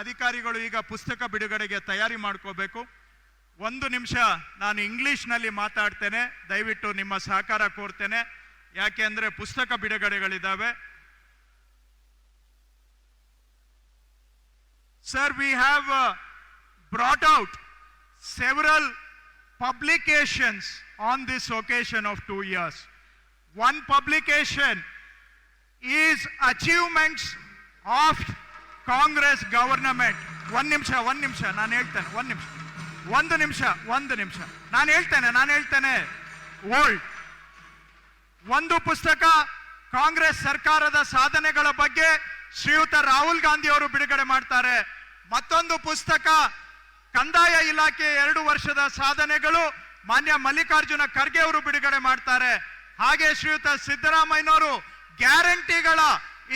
ಅಧಿಕಾರಿಗಳು ಈಗ ಪುಸ್ತಕ ಬಿಡುಗಡೆಗೆ ತಯಾರಿ ಮಾಡ್ಕೋಬೇಕು. ಒಂದು ನಿಮಿಷ ನಾನು ಇಂಗ್ಲಿಷ್ನಲ್ಲಿ ಮಾತಾಡ್ತೇನೆ, ದಯವಿಟ್ಟು ನಿಮ್ಮ ಸಹಕಾರ ಕೋರ್ತೇನೆ. ಯಾಕೆ ಅಂದರೆ ಪುಸ್ತಕ ಬಿಡುಗಡೆಗಳಿದ್ದಾವೆ. Sir we have brought out several publications on this occasion of two years one publication is achievements of Congress government, ಒಂದು ನಿಮಿಷ ಒಂದು ನಿಮಿಷ, ನಾನು ಹೇಳ್ತೇನೆ, ಒಂದು ನಿಮಿಷ. ಒಂದು ನಿಮಿಷ ಒಂದು ನಿಮಿಷ. ನಾನು ಹೇಳ್ತೇನೆ ನಾನು ಹೇಳ್ತೇನೆ. ಓಲ್ಡ್. ಒಂದು ಪುಸ್ತಕ ಕಾಂಗ್ರೆಸ್ ಸರ್ಕಾರದ ಸಾಧನೆಗಳ ಬಗ್ಗೆ ಶ್ರೀಯುತ ರಾಹುಲ್ ಗಾಂಧಿ ಅವರು ಬಿಡುಗಡೆ ಮಾಡ್ತಾರೆ. ಮತ್ತೊಂದು ಪುಸ್ತಕ ಕಂದಾಯ ಇಲಾಖೆ ಎರಡು ವರ್ಷದ ಸಾಧನೆಗಳು ಮಾನ್ಯ ಮಲ್ಲಿಕಾರ್ಜುನ ಖರ್ಗೆ ಅವರು ಬಿಡುಗಡೆ ಮಾಡ್ತಾರೆ. ಹಾಗೆ ಶ್ರೀಯುತ ಸಿದ್ದರಾಮಯ್ಯನವರು ಗ್ಯಾರಂಟಿಗಳ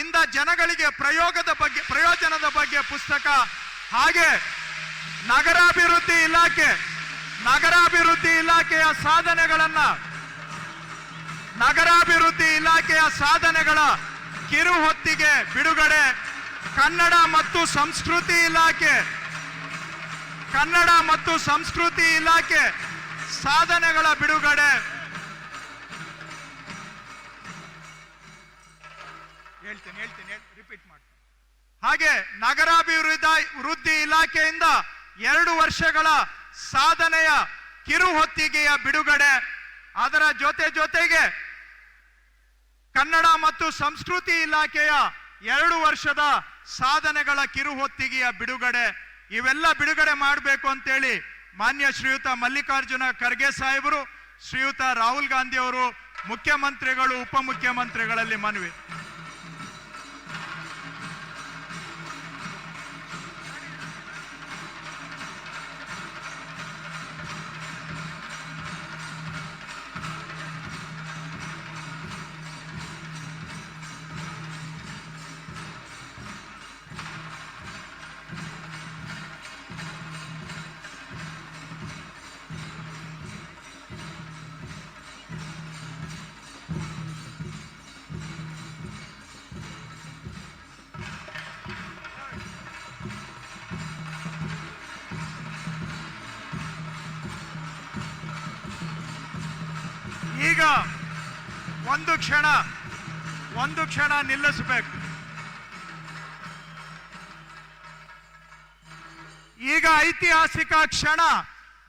ಇಂದ ಜನಗಳಿಗೆ ಪ್ರಯೋಗದ ಬಗ್ಗೆ, ಪ್ರಯೋಜನದ ಬಗ್ಗೆ ಪುಸ್ತಕ. ಹಾಗೆ ನಗರಾಭಿವೃದ್ಧಿ ಇಲಾಖೆ, ನಗರಾಭಿವೃದ್ಧಿ ಇಲಾಖೆಯ ಸಾಧನೆಗಳನ್ನ, ನಗರಾಭಿವೃದ್ಧಿ ಇಲಾಖೆಯ ಸಾಧನೆಗಳ ಕಿರು ಹೊತ್ತಿಗೆ ಬಿಡುಗಡೆ. ಕನ್ನಡ ಮತ್ತು ಸಂಸ್ಕೃತಿ ಇಲಾಖೆ, ಕನ್ನಡ ಮತ್ತು ಸಂಸ್ಕೃತಿ ಇಲಾಖೆ ಸಾಧನೆಗಳ ಬಿಡುಗಡೆ. ಹೇಳ್ತೇನೆ ಹೇಳ್ತೇನೆ ರಿಪೀಟ್ ಮಾಡ್ತೇನೆ. ಹಾಗೆ ನಗರಾಭಿವೃದ್ಧಿ, ವೃದ್ಧಿ ಇಲಾಖೆಯಿಂದ ಎರಡು ವರ್ಷಗಳ ಸಾಧನೆಯ ಕಿರು ಹೊತ್ತಿಗೆಯ ಬಿಡುಗಡೆ. ಅದರ ಜೊತೆ ಜೊತೆಗೆ ಕನ್ನಡ ಮತ್ತು ಸಂಸ್ಕೃತಿ ಇಲಾಖೆಯ ಎರಡು ವರ್ಷದ ಸಾಧನೆಗಳ ಕಿರು ಹೊತ್ತಿಗೆಯ ಬಿಡುಗಡೆ. ಇವೆಲ್ಲ ಬಿಡುಗಡೆ ಮಾಡಬೇಕು ಅಂತೇಳಿ ಮಾನ್ಯ ಶ್ರೀಯುತ ಮಲ್ಲಿಕಾರ್ಜುನ ಖರ್ಗೆ ಸಾಹೇಬರು, ಶ್ರೀಯುತ ರಾಹುಲ್ ಗಾಂಧಿ ಅವರು, ಮುಖ್ಯಮಂತ್ರಿಗಳು ಉಪಮುಖ್ಯಮಂತ್ರಿಗಳಲ್ಲಿ ಮನವಿ. ಈಗ ಒಂದು ಕ್ಷಣ ಒಂದು ಕ್ಷಣ ನಿಲ್ಲಿಸಬೇಕು. ಈಗ ಐತಿಹಾಸಿಕ ಕ್ಷಣ,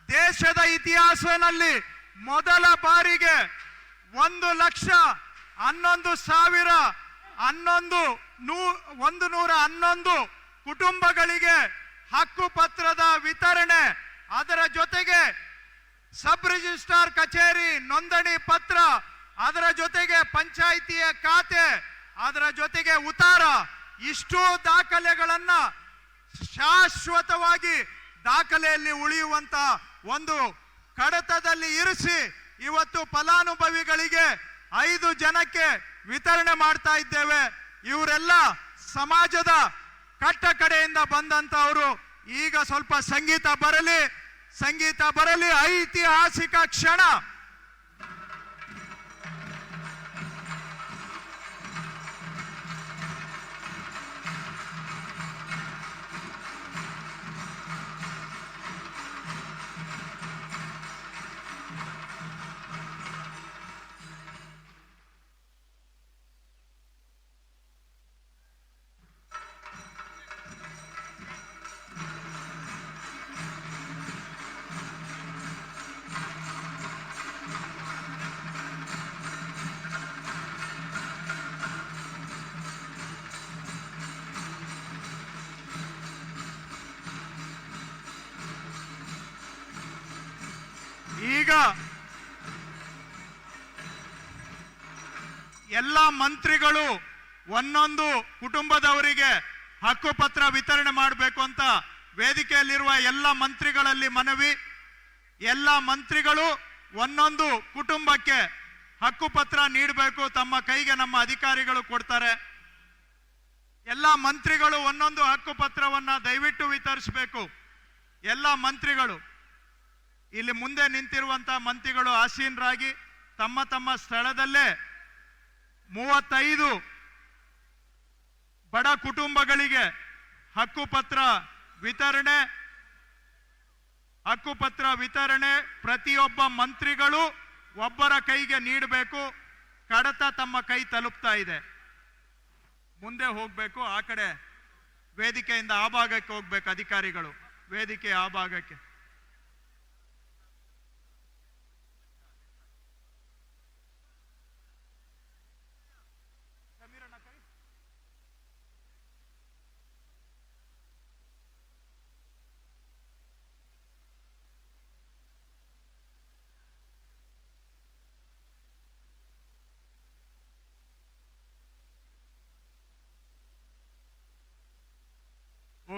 ದೇಶದ ಇತಿಹಾಸದಲ್ಲಿ ಮೊದಲ ಬಾರಿಗೆ ಒಂದು ಲಕ್ಷ ಹನ್ನೊಂದು ಸಾವಿರ ಹನ್ನೊಂದು ನೂ, ಒಂದು ನೂರ ಹನ್ನೊಂದು ಕುಟುಂಬಗಳಿಗೆ ಹಕ್ಕುಪತ್ರದ ವಿತರಣೆ ಅದರ ಜೊತೆಗೆ ಸಬ್ ರಿಜಿಸ್ಟ್ರಾರ್ ಕಚೇರಿ, ನೋಂದಣಿ ಪತ್ರ, ಅದರ ಜೊತೆಗೆ ಪಂಚಾಯಿತಿಯ ಖಾತೆ, ಅದರ ಜೊತೆಗೆ ಉತ್ತಾರ ಇಷ್ಟು ದಾಖಲೆಗಳನ್ನ ಶಾಶ್ವತವಾಗಿ ದಾಖಲೆಯಲ್ಲಿ ಉಳಿಯುವಂತ ಒಂದು ಕಡತದಲ್ಲಿ ಇರಿಸಿ ಇವತ್ತು ಫಲಾನುಭವಿಗಳಿಗೆ ಐದು ಜನಕ್ಕೆ ವಿತರಣೆ ಮಾಡ್ತಾ ಇದ್ದೇವೆ. ಇವರೆಲ್ಲ ಸಮಾಜದ ಕಟ್ಟ ಕಡೆಯಿಂದ ಬಂದಂತವರು ಈಗ ಸ್ವಲ್ಪ ಸಂಗೀತ ಬರಲಿ. ಸಂಗೀತ ಬರಲಿ ಐತಿಹಾಸಿಕ ಕ್ಷಣ. ಈಗ ಎಲ್ಲ ಮಂತ್ರಿಗಳು ಒಂದೊಂದು ಕುಟುಂಬದವರಿಗೆ ಹಕ್ಕುಪತ್ರ ವಿತರಣೆ ಮಾಡಬೇಕು ಅಂತ ವೇದಿಕೆಯಲ್ಲಿರುವ ಎಲ್ಲ ಮಂತ್ರಿಗಳಲ್ಲಿ ಮನವಿ. ಎಲ್ಲ ಮಂತ್ರಿಗಳು ಒಂದೊಂದು ಕುಟುಂಬಕ್ಕೆ ಹಕ್ಕುಪತ್ರ ನೀಡಬೇಕು ತಮ್ಮ ಕೈಗೆ ನಮ್ಮ ಅಧಿಕಾರಿಗಳು ಕೊಡ್ತಾರೆ. ಎಲ್ಲ ಮಂತ್ರಿಗಳು ಒಂದೊಂದು ಹಕ್ಕುಪತ್ರವನ್ನ ದಯವಿಟ್ಟು ವಿತರಿಸಬೇಕು. ಎಲ್ಲ ಮಂತ್ರಿಗಳು ಇಲ್ಲಿ ಮುಂದೆ ನಿಂತಿರುವಂತ ಮಂತ್ರಿಗಳು ಆಸೀನರಾಗಿ ತಮ್ಮ ತಮ್ಮ ಸ್ಥಳದಲ್ಲೇ ಮೂವತ್ತೈದು ಬಡ ಕುಟುಂಬಗಳಿಗೆ ಹಕ್ಕುಪತ್ರ ವಿತರಣೆ ಹಕ್ಕುಪತ್ರ ವಿತರಣೆ ಪ್ರತಿಯೊಬ್ಬ ಮಂತ್ರಿಗಳು ಒಬ್ಬರ ಕೈಗೆ ನೀಡಬೇಕು. ಕಡತ ತಮ್ಮ ಕೈ ತಲುಪ್ತಾ ಇದೆ. ಮುಂದೆ ಹೋಗಬೇಕು, ಆ ಕಡೆ ವೇದಿಕೆಯಿಂದ ಆ ಭಾಗಕ್ಕೆ ಹೋಗ್ಬೇಕು ಅಧಿಕಾರಿಗಳು. ವೇದಿಕೆ ಆ ಭಾಗಕ್ಕೆ.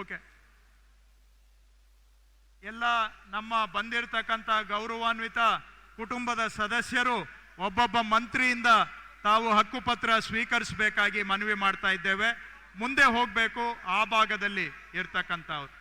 ಓಕೆ ಎಲ್ಲ ನಮ್ಮ ಬಂದಿರತಕ್ಕಂಥ ಗೌರವಾನ್ವಿತ ಕುಟುಂಬದ ಸದಸ್ಯರು, ಒಬ್ಬೊಬ್ಬ ಮಂತ್ರಿಯಿಂದ ತಾವು ಹಕ್ಕುಪತ್ರ ಸ್ವೀಕರಿಸಬೇಕಾಗಿ ಮನವಿ ಮಾಡ್ತಾ ಇದ್ದೇವೆ. ಮುಂದೆ ಹೋಗಬೇಕು ಆ ಭಾಗದಲ್ಲಿ ಇರ್ತಕ್ಕಂಥವ್ರು.